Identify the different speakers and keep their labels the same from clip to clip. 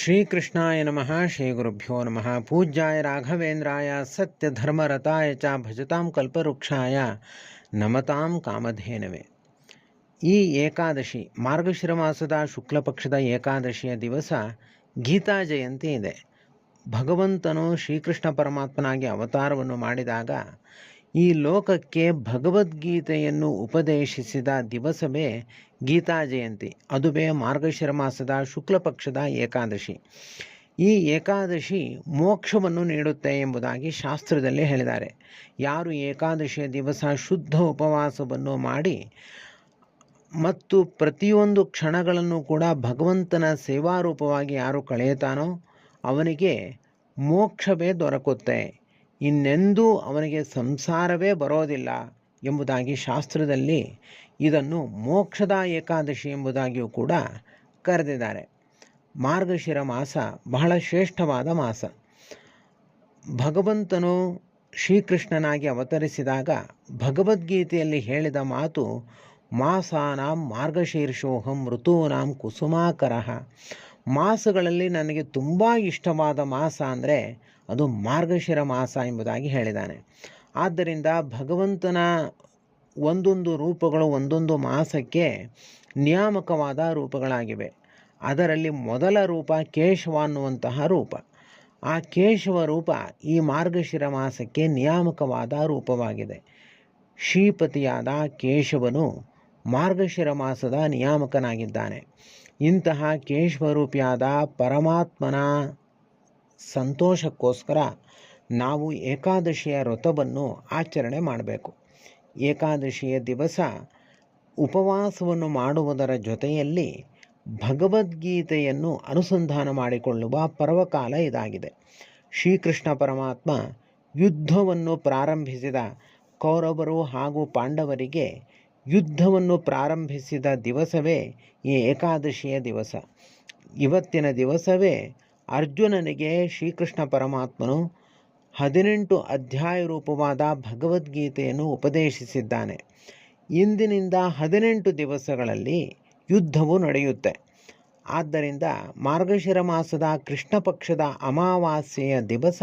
Speaker 1: ಶ್ರೀಕೃಷ್ಣಾಯ ನಮಃ ಶ್ರೀ ಗುರುಭ್ಯೋ ನಮಃ ಪೂಜ್ಯಾಯ ರಾಘವೇಂದ್ರಾಯ ಸತ್ಯಧರ್ಮರತಾಯ ಚ ಭಜತಾಂ ಕಲ್ಪವೃಕ್ಷಾಯ ನಮತಾಂ ಕಾಮಧೇನವೇ ಈ ಏಕಾದಶಿ ಮಾರ್ಗಶಿರ ಮಾಸದ ಶುಕ್ಲಪಕ್ಷದ ಏಕಾದಶಿಯ ದಿವಸ ಗೀತಾ ಜಯಂತಿ ಇದೆ ಭಗವಂತನು ಶ್ರೀಕೃಷ್ಣ ಪರಮಾತ್ಮನಾಗಿ ಅವತಾರವನ್ನು ಮಾಡಿದಾಗ ಈ ಲೋಕಕ್ಕೆ ಭಗವದ್ಗೀತೆಯನ್ನು ಉಪದೇಶಿಸಿದ ದಿವಸವೇ ಗೀತಾ ಜಯಂತಿ ಅದುವೇ ಮಾರ್ಗಶಿರ ಮಾಸದ ಶುಕ್ಲಪಕ್ಷದ ಏಕಾದಶಿ ಈ ಏಕಾದಶಿ ಮೋಕ್ಷವನ್ನು ನೀಡುತ್ತೆ ಎಂಬುದಾಗಿ ಶಾಸ್ತ್ರದಲ್ಲಿ ಹೇಳಿದ್ದಾರೆ ಯಾರು ಏಕಾದಶಿಯ ದಿವಸ ಶುದ್ಧ ಉಪವಾಸವನ್ನು ಮಾಡಿ ಮತ್ತು ಪ್ರತಿಯೊಂದು ಕ್ಷಣಗಳನ್ನು ಕೂಡ ಭಗವಂತನ ಸೇವಾರೂಪವಾಗಿ ಯಾರು ಕಳೆಯುತ್ತಾನೋ ಅವನಿಗೆ ಮೋಕ್ಷವೇ ದೊರಕುತ್ತೆ ಇನ್ನೆಂದೂ ಅವನಿಗೆ ಸಂಸಾರವೇ ಬರೋದಿಲ್ಲ ಎಂಬುದಾಗಿ ಶಾಸ್ತ್ರದಲ್ಲಿ ಇದನ್ನು ಮೋಕ್ಷದ ಏಕಾದಶಿ ಎಂಬುದಾಗಿಯೂ ಕೂಡ ಕರೆದಿದ್ದಾರೆ ಮಾರ್ಗಶಿರ ಮಾಸ ಬಹಳ ಶ್ರೇಷ್ಠವಾದ ಮಾಸ ಭಗವಂತನು ಶ್ರೀಕೃಷ್ಣನಾಗಿ ಅವತರಿಸಿದಾಗ ಭಗವದ್ಗೀತೆಯಲ್ಲಿ ಹೇಳಿದ ಮಾತು ಮಾಸಾನಾಂ ಮಾರ್ಗಶೀರ್ಷೋಹಂ ಋತೂನಾಂ ಕುಸುಮಾಕರ ಮಾಸಗಳಲ್ಲಿ ನನಗೆ ತುಂಬ ಇಷ್ಟವಾದ ಮಾಸ ಅಂದರೆ ಅದು ಮಾರ್ಗಶಿರ ಮಾಸ ಎಂಬುದಾಗಿ ಹೇಳಿದ್ದಾನೆ ಆದ್ದರಿಂದ ಭಗವಂತನ ಒಂದೊಂದು ರೂಪಗಳು ಒಂದೊಂದು ಮಾಸಕ್ಕೆ ನಿಯಾಮಕವಾದ ರೂಪಗಳಾಗಿವೆ ಅದರಲ್ಲಿ ಮೊದಲ ರೂಪ ಕೇಶವ ಅನ್ನುವಂತಹ ರೂಪ ಆ ಕೇಶವ ರೂಪ ಈ ಮಾರ್ಗಶಿರ ಮಾಸಕ್ಕೆ ನಿಯಾಮಕವಾದ ರೂಪವಾಗಿದೆ ಶ್ರೀಪತಿಯಾದ ಕೇಶವನು ಮಾರ್ಗಶಿರ ಮಾಸದ ನಿಯಾಮಕನಾಗಿದ್ದಾನೆ ಇಂತಹ ಕೇಶವರೂಪಿಯಾದ ಪರಮಾತ್ಮನ ಸಂತೋಷಕ್ಕೋಸ್ಕರ ನಾವು ಏಕಾದಶಿಯ ವ್ರತವನ್ನು ಆಚರಣೆ ಮಾಡಬೇಕು ಏಕಾದಶಿಯ ದಿವಸ ಉಪವಾಸವನ್ನು ಮಾಡುವುದರ ಜೊತೆಯಲ್ಲಿ ಭಗವದ್ಗೀತೆಯನ್ನು ಅನುಸಂಧಾನ ಮಾಡಿಕೊಳ್ಳುವ ಪರ್ವಕಾಲ ಇದಾಗಿದೆ ಶ್ರೀಕೃಷ್ಣ ಪರಮಾತ್ಮ ಯುದ್ಧವನ್ನು ಪ್ರಾರಂಭಿಸಿದ ಕೌರವರು ಹಾಗೂ ಪಾಂಡವರಿಗೆ ಯುದ್ಧವನ್ನು ಪ್ರಾರಂಭಿಸಿದ ದಿವಸವೇ ಈ ಏಕಾದಶಿಯ ದಿವಸ ಇವತ್ತಿನ ದಿವಸವೇ ಅರ್ಜುನನಿಗೆ ಶ್ರೀಕೃಷ್ಣ ಪರಮಾತ್ಮನು ಹದಿನೆಂಟು ಅಧ್ಯಾಯ ರೂಪವಾದ ಭಗವದ್ಗೀತೆಯನ್ನು ಉಪದೇಶಿಸಿದ್ದಾನೆ ಇಂದಿನಿಂದ ಹದಿನೆಂಟು ದಿವಸಗಳಲ್ಲಿ ಯುದ್ಧವು ನಡೆಯುತ್ತೆ ಆದ್ದರಿಂದ ಮಾರ್ಗಶಿರ ಮಾಸದ ಕೃಷ್ಣ ಪಕ್ಷದ ಅಮಾವಾಸ್ಯೆಯ ದಿವಸ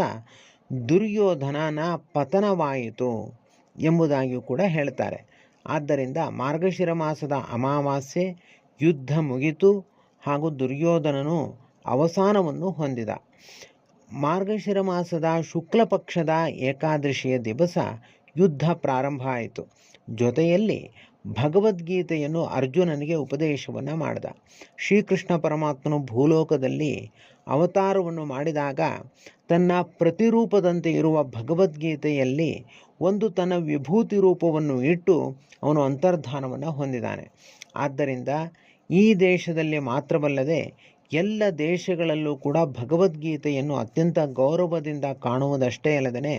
Speaker 1: ದುರ್ಯೋಧನನ ಪತನವಾಯಿತು ಎಂಬುದಾಗಿಯೂ ಕೂಡ ಹೇಳ್ತಾರೆ ಆದ್ದರಿಂದ ಮಾರ್ಗಶಿರ ಮಾಸದ ಅಮಾವಾಸ್ಯೆ ಯುದ್ಧ ಮುಗಿತು ಹಾಗೂ ದುರ್ಯೋಧನನು ಅವಸಾನವನ್ನು ಹೊಂದಿದ ಮಾರ್ಗಶಿರ ಮಾಸದ ಶುಕ್ಲ ಪಕ್ಷದ ಏಕಾದಶಿಯ ದಿವಸ ಯುದ್ಧ ಪ್ರಾರಂಭ ಆಯಿತು ಜೊತೆಯಲ್ಲಿ ಭಗವದ್ಗೀತೆಯನ್ನು ಅರ್ಜುನನಿಗೆ ಉಪದೇಶವನ್ನು ಮಾಡಿದ ಶ್ರೀಕೃಷ್ಣ ಪರಮಾತ್ಮನು ಭೂಲೋಕದಲ್ಲಿ ಅವತಾರವನ್ನು ಮಾಡಿದಾಗ ತನ್ನ ಪ್ರತಿರೂಪದಂತೆ ಇರುವ ಭಗವದ್ಗೀತೆಯಲ್ಲಿ ಒಂದು ತನ್ನ ವಿಭೂತಿ ರೂಪವನ್ನು ಇಟ್ಟು ಅವನು ಅಂತರ್ಧಾನವನ್ನು ಹೊಂದಿದ್ದಾನೆ ಆದ್ದರಿಂದ ಈ ದೇಶದಲ್ಲಿ ಮಾತ್ರವಲ್ಲದೆ ಎಲ್ಲ ದೇಶಗಳಲ್ಲೂ ಕೂಡ ಭಗವದ್ಗೀತೆಯನ್ನು ಅತ್ಯಂತ ಗೌರವದಿಂದ ಕಾಣುವುದಷ್ಟೇ ಅಲ್ಲದೆ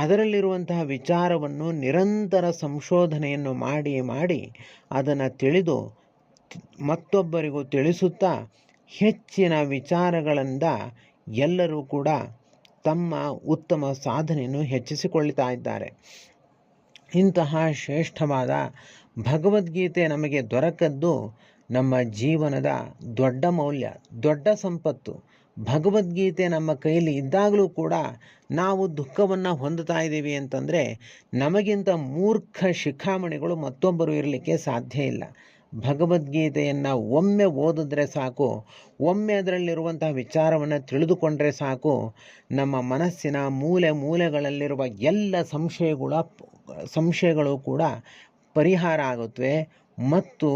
Speaker 1: ಅದರಲ್ಲಿರುವಂತಹ ವಿಚಾರವನ್ನು ನಿರಂತರ ಸಂಶೋಧನೆಯನ್ನು ಮಾಡಿ ಮಾಡಿ ಅದನ್ನು ತಿಳಿದು ಮತ್ತೊಬ್ಬರಿಗೂ ತಿಳಿಸುತ್ತಾ ಹೆಚ್ಚಿನ ವಿಚಾರಗಳಿಂದ ಎಲ್ಲರೂ ಕೂಡ ತಮ್ಮ ಉತ್ತಮ ಸಾಧನೆಯನ್ನು ಹೆಚ್ಚಿಸಿಕೊಳ್ಳುತ್ತಾ ಇದ್ದಾರೆ ಇಂತಹ ಶ್ರೇಷ್ಠವಾದ ಭಗವದ್ಗೀತೆ ನಮಗೆ ದೊರಕದ್ದು ನಮ್ಮ ಜೀವನದ ದೊಡ್ಡ ಮೌಲ್ಯ ದೊಡ್ಡ ಸಂಪತ್ತು ಭಗವದ್ಗೀತೆ ನಮ್ಮ ಕೈಯಲ್ಲಿ ಇದ್ದಾಗಲೂ ಕೂಡ ನಾವು ದುಃಖವನ್ನು ಹೊಂದುತ್ತಾ ಇದ್ದೀವಿ ಅಂತಂದರೆ ನಮಗಿಂತ ಮೂರ್ಖ ಶಿಖಾಮಣಿಗಳು ಮತ್ತೊಬ್ಬರು ಇರಲಿಕ್ಕೆ ಸಾಧ್ಯ ಇಲ್ಲ ಭಗವದ್ಗೀತೆಯನ್ನು ಒಮ್ಮೆ ಓದಿದ್ರೆ ಸಾಕು ಒಮ್ಮೆ ಅದರಲ್ಲಿರುವಂತಹ ವಿಚಾರವನ್ನು ತಿಳಿದುಕೊಂಡ್ರೆ ಸಾಕು ನಮ್ಮ ಮನಸ್ಸಿನ ಮೂಲೆ ಮೂಲೆಗಳಲ್ಲಿರುವ ಎಲ್ಲ ಸಂಶಯಗಳ ಸಂಶಯಗಳು ಕೂಡ ಪರಿಹಾರ ಆಗುತ್ತವೆ ಮತ್ತು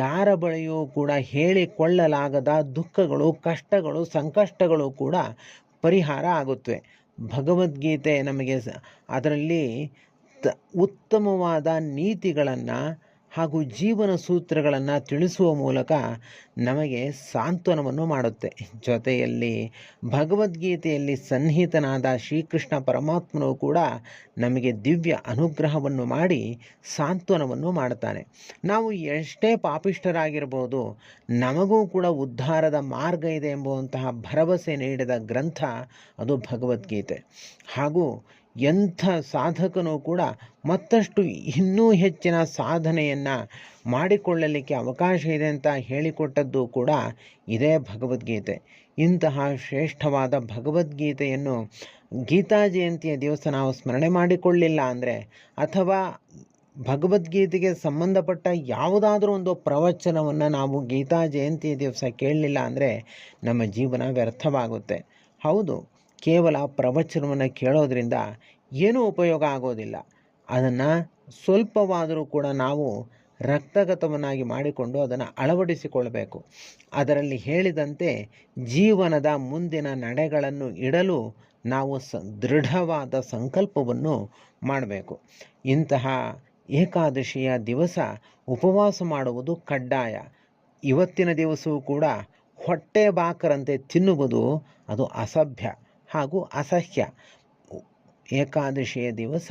Speaker 1: ಯಾರ ಬಳಿಯೂ ಕೂಡ ಹೇಳಿಕೊಳ್ಳಲಾಗದ ದುಃಖಗಳು ಕಷ್ಟಗಳು ಸಂಕಷ್ಟಗಳು ಕೂಡ ಪರಿಹಾರ ಆಗುತ್ತವೆ ಭಗವದ್ಗೀತೆ ನಮಗೆ ಅದರಲ್ಲಿ ತ ಉತ್ತಮವಾದ ನೀತಿಗಳನ್ನು ಹಾಗೂ ಜೀವನ ಸೂತ್ರಗಳನ್ನು ತಿಳಿಸುವ ಮೂಲಕ ನಮಗೆ ಸಾಂತ್ವನವನ್ನು ಮಾಡುತ್ತೆ ಜೊತೆಯಲ್ಲಿ ಭಗವದ್ಗೀತೆಯಲ್ಲಿ ಸನ್ನಿಹಿತನಾದ ಶ್ರೀಕೃಷ್ಣ ಪರಮಾತ್ಮನು ಕೂಡ ನಮಗೆ ದಿವ್ಯ ಅನುಗ್ರಹವನ್ನು ಮಾಡಿ ಸಾಂತ್ವನವನ್ನು ಮಾಡುತ್ತಾನೆ ನಾವು ಎಷ್ಟೇ ಪಾಪಿಷ್ಠರಾಗಿರ್ಬೋದು ನಮಗೂ ಕೂಡ ಉದ್ಧಾರದ ಮಾರ್ಗ ಇದೆ ಎಂಬುವಂತಹ ಭರವಸೆ ನೀಡಿದ ಗ್ರಂಥ ಅದು ಭಗವದ್ಗೀತೆ ಹಾಗೂ ಎಂಥ ಸಾಧಕನೂ ಕೂಡ ಮತ್ತಷ್ಟು ಇನ್ನೂ ಹೆಚ್ಚಿನ ಸಾಧನೆಯನ್ನು ಮಾಡಿಕೊಳ್ಳಲಿಕ್ಕೆ ಅವಕಾಶ ಇದೆ ಅಂತ ಹೇಳಿಕೊಟ್ಟದ್ದು ಕೂಡ ಇದೇ ಭಗವದ್ಗೀತೆ ಇಂತಹ ಶ್ರೇಷ್ಠವಾದ ಭಗವದ್ಗೀತೆಯನ್ನು ಗೀತಾ ಜಯಂತಿಯ ದಿವಸ ನಾವು ಸ್ಮರಣೆ ಮಾಡಿಕೊಳ್ಳಿಲ್ಲ ಅಂದರೆ ಅಥವಾ ಭಗವದ್ಗೀತೆಗೆ ಸಂಬಂಧಪಟ್ಟ ಯಾವುದಾದ್ರೂ ಒಂದು ಪ್ರವಚನವನ್ನು ನಾವು ಗೀತಾ ಜಯಂತಿಯ ದಿವಸ ಕೇಳಲಿಲ್ಲ ಅಂದರೆ ನಮ್ಮ ಜೀವನ ವ್ಯರ್ಥವಾಗುತ್ತೆ ಹೌದು ಕೇವಲ ಪ್ರವಚನವನ್ನು ಕೇಳೋದ್ರಿಂದ ಏನೂ ಉಪಯೋಗ ಆಗೋದಿಲ್ಲ ಅದನ್ನು ಸ್ವಲ್ಪವಾದರೂ ಕೂಡ ನಾವು ರಕ್ತಗತವನ್ನಾಗಿ ಮಾಡಿಕೊಂಡು ಅದನ್ನು ಅಳವಡಿಸಿಕೊಳ್ಳಬೇಕು ಅದರಲ್ಲಿ ಹೇಳಿದಂತೆ ಜೀವನದ ಮುಂದಿನ ನಡೆಗಳನ್ನು ಇಡಲು ನಾವು ಸ ದೃಢವಾದ ಸಂಕಲ್ಪವನ್ನು ಮಾಡಬೇಕು ಇಂತಹ ಏಕಾದಶಿಯ ದಿವಸ ಉಪವಾಸ ಮಾಡುವುದು ಕಡ್ಡಾಯ ಇವತ್ತಿನ ದಿವಸವೂ ಕೂಡ ಹೊಟ್ಟೆ ಬಾಕರಂತೆ ತಿನ್ನುವುದು ಅದು ಅಸಭ್ಯ ಹಾಗೂ ಅಸಹ್ಯ ಏಕಾದಶಿಯ ದಿವಸ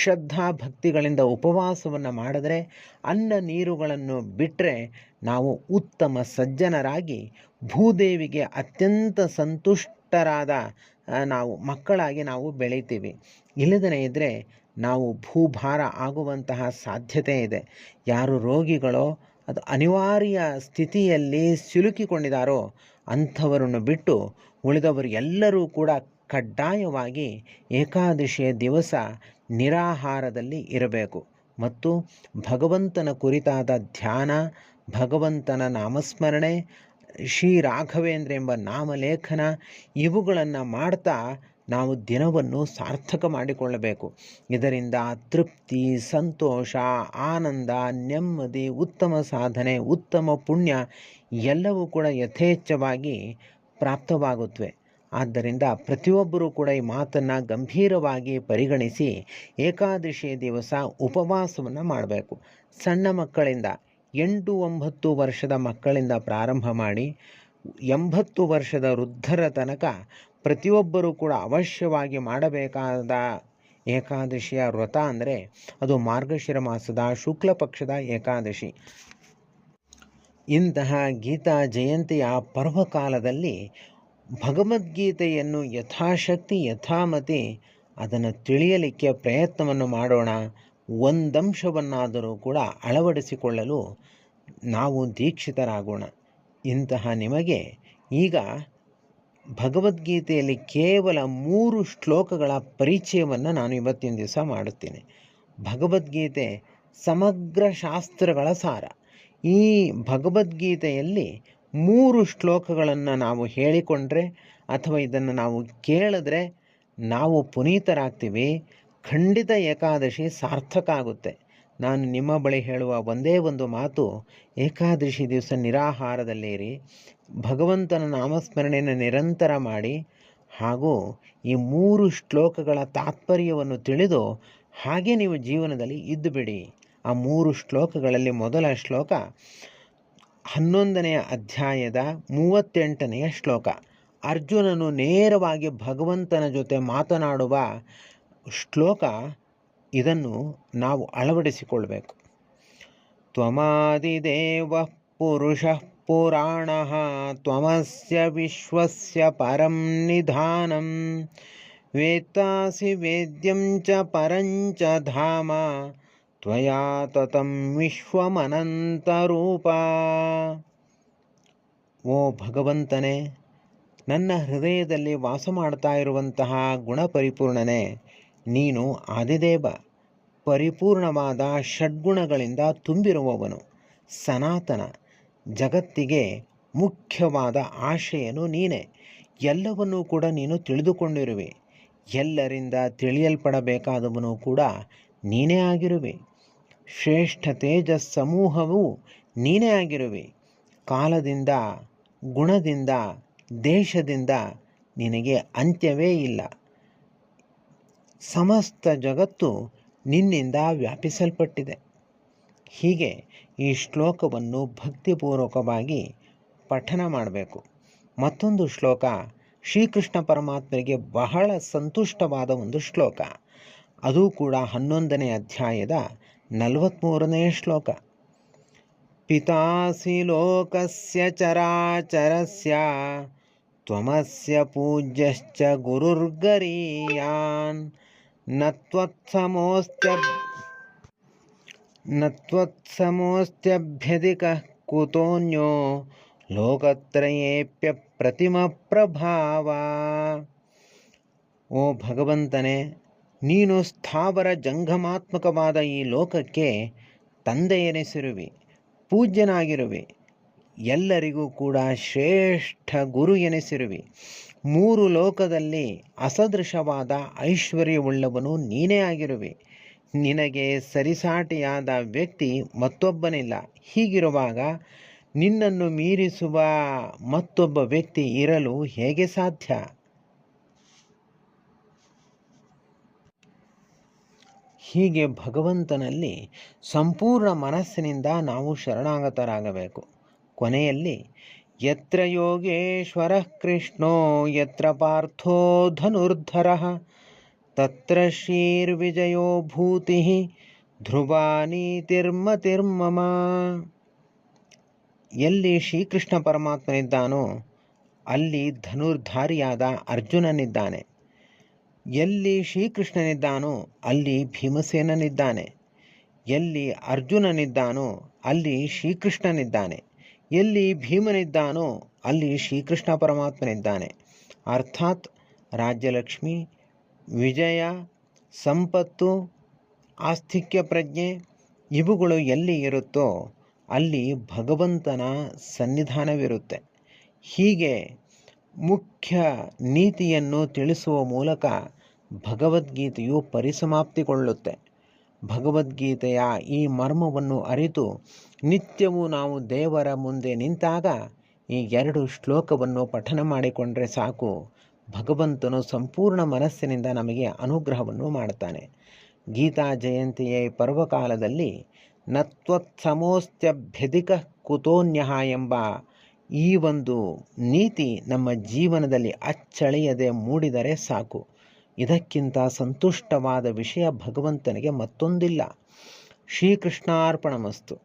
Speaker 1: ಶ್ರದ್ಧಾ ಭಕ್ತಿಗಳಿಂದ ಉಪವಾಸವನ್ನು ಮಾಡಿದರೆ ಅನ್ನ ನೀರುಗಳನ್ನು ಬಿಟ್ಟರೆ ನಾವು ಉತ್ತಮ ಸಜ್ಜನರಾಗಿ ಭೂದೇವಿಗೆ ಅತ್ಯಂತ ಸಂತುಷ್ಟರಾದ ನಾವು ಮಕ್ಕಳಾಗಿ ನಾವು ಬೆಳಿತೀವಿ ಇಲ್ಲದೇ ಇದ್ದರೆ ನಾವು ಭೂಭಾರ ಆಗುವಂತಹ ಸಾಧ್ಯತೆ ಇದೆ ಯಾರು ರೋಗಿಗಳೋ ಅದು ಅನಿವಾರ್ಯ ಸ್ಥಿತಿಯಲ್ಲಿ ಸಿಲುಕಿಕೊಂಡಿದ್ದಾರೋ ಅಂಥವರನ್ನು ಬಿಟ್ಟು ಉಳಿದವರು ಎಲ್ಲರೂ ಕೂಡ ಕಡ್ಡಾಯವಾಗಿ ಏಕಾದಶಿಯ ದಿವಸ ನಿರಾಹಾರದಲ್ಲಿ ಇರಬೇಕು ಮತ್ತು ಭಗವಂತನ ಕುರಿತಾದ ಧ್ಯಾನ ಭಗವಂತನ ನಾಮಸ್ಮರಣೆ ಶ್ರೀ ರಾಘವೇಂದ್ರ ಎಂಬ ನಾಮಲೇಖನ ಇವುಗಳನ್ನು ಮಾಡ್ತಾ ನಾವು ದಿನವನ್ನು ಸಾರ್ಥಕ ಮಾಡಿಕೊಳ್ಳಬೇಕು ಇದರಿಂದ ತೃಪ್ತಿ ಸಂತೋಷ ಆನಂದ ನೆಮ್ಮದಿ ಉತ್ತಮ ಸಾಧನೆ ಉತ್ತಮ ಪುಣ್ಯ ಎಲ್ಲವೂ ಕೂಡ ಯಥೇಚ್ಛವಾಗಿ ಪ್ರಾಪ್ತವಾಗುತ್ತವೆ ಆದ್ದರಿಂದ ಪ್ರತಿಯೊಬ್ಬರೂ ಕೂಡ ಈ ಮಾತನ್ನು ಗಂಭೀರವಾಗಿ ಪರಿಗಣಿಸಿ ಏಕಾದಶಿ ದಿವಸ ಉಪವಾಸವನ್ನು ಮಾಡಬೇಕು ಸಣ್ಣ ಮಕ್ಕಳಿಂದ ಎಂಟು ಒಂಬತ್ತು ವರ್ಷದ ಮಕ್ಕಳಿಂದ ಪ್ರಾರಂಭ ಮಾಡಿ ಎಂಬತ್ತು ವರ್ಷದ ವೃದ್ಧರ ತನಕ ಪ್ರತಿಯೊಬ್ಬರೂ ಕೂಡ ಅವಶ್ಯವಾಗಿ ಮಾಡಬೇಕಾದ ಏಕಾದಶಿಯ ವ್ರತ ಅಂದರೆ ಅದು ಮಾರ್ಗಶಿರ ಮಾಸದ ಶುಕ್ಲ ಪಕ್ಷದ ಏಕಾದಶಿ ಇಂತಹ ಗೀತಾ ಜಯಂತಿಯ ಪರ್ವಕಾಲದಲ್ಲಿ ಭಗವದ್ಗೀತೆಯನ್ನು ಯಥಾಶಕ್ತಿ ಯಥಾಮತಿ ಅದನ್ನು ತಿಳಿಯಲಿಕ್ಕೆ ಪ್ರಯತ್ನವನ್ನು ಮಾಡೋಣ ಒಂದಂಶವನ್ನಾದರೂ ಕೂಡ ಅಳವಡಿಸಿಕೊಳ್ಳಲು ನಾವು ದೀಕ್ಷಿತರಾಗೋಣ ಇಂತಹ ನಿಮಗೆ ಈಗ ಭಗವದ್ಗೀತೆಯಲ್ಲಿ ಕೇವಲ ಮೂರು ಶ್ಲೋಕಗಳ ಪರಿಚಯವನ್ನು ನಾನು ಇವತ್ತಿನ ದಿವಸ ಮಾಡುತ್ತೇನೆ ಭಗವದ್ಗೀತೆ ಸಮಗ್ರ ಶಾಸ್ತ್ರಗಳ ಸಾರ ಈ ಭಗವದ್ಗೀತೆಯಲ್ಲಿ ಮೂರು ಶ್ಲೋಕಗಳನ್ನು ನಾವು ಹೇಳಿಕೊಂಡ್ರೆ ಅಥವಾ ಇದನ್ನು ನಾವು ಕೇಳಿದ್ರೆ ನಾವು ಪುನೀತರಾಗ್ತೀವಿ ಖಂಡಿತ ಏಕಾದಶಿ ಸಾರ್ಥಕ ಆಗುತ್ತೆ ನಾನು ನಿಮ್ಮ ಬಳಿ ಹೇಳುವ ಒಂದೇ ಒಂದು ಮಾತು ಏಕಾದಶಿ ದಿವಸ ನಿರಾಹಾರದಲ್ಲಿರಿ ಭಗವಂತನ ನಾಮಸ್ಮರಣೆಯನ್ನು ನಿರಂತರ ಮಾಡಿ ಹಾಗೂ ಈ ಮೂರು ಶ್ಲೋಕಗಳ ತಾತ್ಪರ್ಯವನ್ನು ತಿಳಿದು ಹಾಗೆ ನೀವು ಜೀವನದಲ್ಲಿ ಇದ್ದುಬಿಡಿ ಆ ಮೂರು ಶ್ಲೋಕಗಳಲ್ಲಿ ಮೊದಲ ಶ್ಲೋಕ ಹನ್ನೊಂದನೆಯ ಅಧ್ಯಾಯದ ಮೂವತ್ತೆಂಟನೆಯ ಶ್ಲೋಕ ಅರ್ಜುನನು ನೇರವಾಗಿ ಭಗವಂತನ ಜೊತೆ ಮಾತನಾಡುವ ಶ್ಲೋಕ ಇದನ್ನು ನಾವು ಅಳವಡಿಸಿಕೊಳ್ಳಬೇಕು ತ್ವಮಾದಿದೇವ ಪುರುಷ ಪುರಾಣ ತ್ವಮಸ್ಯ ವಿಶ್ವಸ್ಯ ಪರಂ ನಿಧಾನಂ ವೇತ್ತಾಸಿ ವೇದ್ಯಂ ಚ ಪರಂಚ ಧಾಮ त्वया ವಿಶ್ವಮನಂತ ವಿಶ್ವಮನಂತರೂಪ ಓ ಭಗವಂತನೇ ನನ್ನ ಹೃದಯದಲ್ಲಿ ವಾಸ ಮಾಡ್ತಾ ಇರುವಂತಹ ಗುಣಪರಿಪೂರ್ಣನೇ ನೀನು ಆದಿದೇವ ಪರಿಪೂರ್ಣವಾದ ಷಡ್ಗುಣಗಳಿಂದ ತುಂಬಿರುವವನು ಸನಾತನ ಜಗತ್ತಿಗೆ ಮುಖ್ಯವಾದ ಆಶಯನು ನೀನೇ ಎಲ್ಲವನ್ನೂ ಕೂಡ ನೀನು ತಿಳಿದುಕೊಂಡಿರುವೆ ಎಲ್ಲರಿಂದ ತಿಳಿಯಲ್ಪಡಬೇಕಾದವನು ಕೂಡ ನೀನೇ ಆಗಿರುವೆ ಶ್ರೇಷ್ಠ ತೇಜಸ್ ಸಮೂಹವು ನೀನೇ ಆಗಿರುವೆ ಕಾಲದಿಂದ ಗುಣದಿಂದ ದೇಶದಿಂದ ನಿನಗೆ ಅಂತ್ಯವೇ ಇಲ್ಲ ಸಮಸ್ತ ಜಗತ್ತು ನಿನ್ನಿಂದ ವ್ಯಾಪಿಸಲ್ಪಟ್ಟಿದೆ ಹೀಗೆ ಈ ಶ್ಲೋಕವನ್ನು ಭಕ್ತಿಪೂರ್ವಕವಾಗಿ ಪಠನ ಮಾಡಬೇಕು ಮತ್ತೊಂದು ಶ್ಲೋಕ ಶ್ರೀಕೃಷ್ಣ ಪರಮಾತ್ಮರಿಗೆ ಬಹಳ ಸಂತುಷ್ಟವಾದ ಒಂದು ಶ್ಲೋಕ ಅದು ಕೂಡ ಹನ್ನೊಂದನೇ ಅಧ್ಯಾಯದ नल्वत्मूरने श्लोक पितासी लोक चरा चर तमस पूज्य गुरुर्गरीयात्समस्त्यभ्यधिक कुतोन्यो लोकत्रेप्य प्रतिम प्रभावा ओ भगवंतने ನೀನು ಸ್ಥಾವರ ಜಂಗಮಾತ್ಮಕವಾದ ಈ ಲೋಕಕ್ಕೆ ತಂದೆಯೆನಿಸಿರುವಿ ಪೂಜ್ಯನಾಗಿರುವೆ ಎಲ್ಲರಿಗೂ ಕೂಡ ಶ್ರೇಷ್ಠ ಗುರು ಎನಿಸಿರುವಿ ಮೂರು ಲೋಕದಲ್ಲಿ ಅಸದೃಶವಾದ ಐಶ್ವರ್ಯವುಳ್ಳವನು ನೀನೇ ಆಗಿರುವೆ ನಿನಗೆ ಸರಿಸಾಟಿಯಾದ ವ್ಯಕ್ತಿ ಮತ್ತೊಬ್ಬನಿಲ್ಲ ಹೀಗಿರುವಾಗ ನಿನ್ನನ್ನು ಮೀರಿಸುವ ಮತ್ತೊಬ್ಬ ವ್ಯಕ್ತಿ ಇರಲು ಹೇಗೆ ಸಾಧ್ಯ ಹೀಗೆ ಭಗವಂತನಲ್ಲಿ ಸಂಪೂರ್ಣ ಮನಸ್ಸಿನಿಂದ ನಾವು ಶರಣಾಗತರಾಗಬೇಕು ಕೊನೆಯಲ್ಲಿ ಯತ್ರ ಯೋಗೇಶ್ವರ ಕೃಷ್ಣೋ ಯತ್ರ ಪಾರ್ಥೋ ಧನುರ್ಧರ ತತ್ರ ಶ್ರೀರ್ವಿಜಯೋ ಭೂತಿ ತಿರ್ಮಮ ಎಲ್ಲಿ ಶ್ರೀಕೃಷ್ಣ ಪರಮಾತ್ಮನಿದ್ದಾನೋ ಅಲ್ಲಿ ಧನುರ್ಧಾರಿಯಾದ ಅರ್ಜುನನಿದ್ದಾನೆ ಎಲ್ಲಿ ಶ್ರೀಕೃಷ್ಣನಿದ್ದಾನೋ ಅಲ್ಲಿ ಭೀಮಸೇನನಿದ್ದಾನೆ ಎಲ್ಲಿ ಅರ್ಜುನನಿದ್ದಾನೋ ಅಲ್ಲಿ ಶ್ರೀಕೃಷ್ಣನಿದ್ದಾನೆ ಎಲ್ಲಿ ಭೀಮನಿದ್ದಾನೋ ಅಲ್ಲಿ ಶ್ರೀಕೃಷ್ಣ ಪರಮಾತ್ಮನಿದ್ದಾನೆ ಅರ್ಥಾತ್ ರಾಜ್ಯಲಕ್ಷ್ಮಿ ವಿಜಯ ಸಂಪತ್ತು ಆಸ್ತಿಕ್ಯ ಪ್ರಜ್ಞೆ ಇವುಗಳು ಎಲ್ಲಿ ಇರುತ್ತೋ ಅಲ್ಲಿ ಭಗವಂತನ ಸನ್ನಿಧಾನವಿರುತ್ತೆ ಹೀಗೆ ಮುಖ್ಯ ನೀತಿಯನ್ನು ತಿಳಿಸುವ ಮೂಲಕ ಭಗವದ್ಗೀತೆಯು ಪರಿಸಮಾಪ್ತಿಗೊಳ್ಳುತ್ತೆ ಭಗವದ್ಗೀತೆಯ ಈ ಮರ್ಮವನ್ನು ಅರಿತು ನಿತ್ಯವೂ ನಾವು ದೇವರ ಮುಂದೆ ನಿಂತಾಗ ಈ ಎರಡು ಶ್ಲೋಕವನ್ನು ಪಠನ ಮಾಡಿಕೊಂಡ್ರೆ ಸಾಕು ಭಗವಂತನು ಸಂಪೂರ್ಣ ಮನಸ್ಸಿನಿಂದ ನಮಗೆ ಅನುಗ್ರಹವನ್ನು ಮಾಡುತ್ತಾನೆ ಗೀತಾ ಜಯಂತಿಯ ಪರ್ವಕಾಲದಲ್ಲಿ ನತ್ವತ್ಸಮೋಸ್ತ್ಯಭ್ಯಧಿಕ ಕುತೋನ್ಯಃ ಎಂಬ ಈ ಒಂದು ನೀತಿ ನಮ್ಮ ಜೀವನದಲ್ಲಿ ಅಚ್ಚಳಿಯದೆ ಮೂಡಿದರೆ ಸಾಕು ಇದಕ್ಕಿಂತ ಸಂತುಷ್ಟವಾದ ವಿಷಯ ಭಗವಂತನಿಗೆ ಮತ್ತೊಂದಿಲ್ಲ ಮಸ್ತು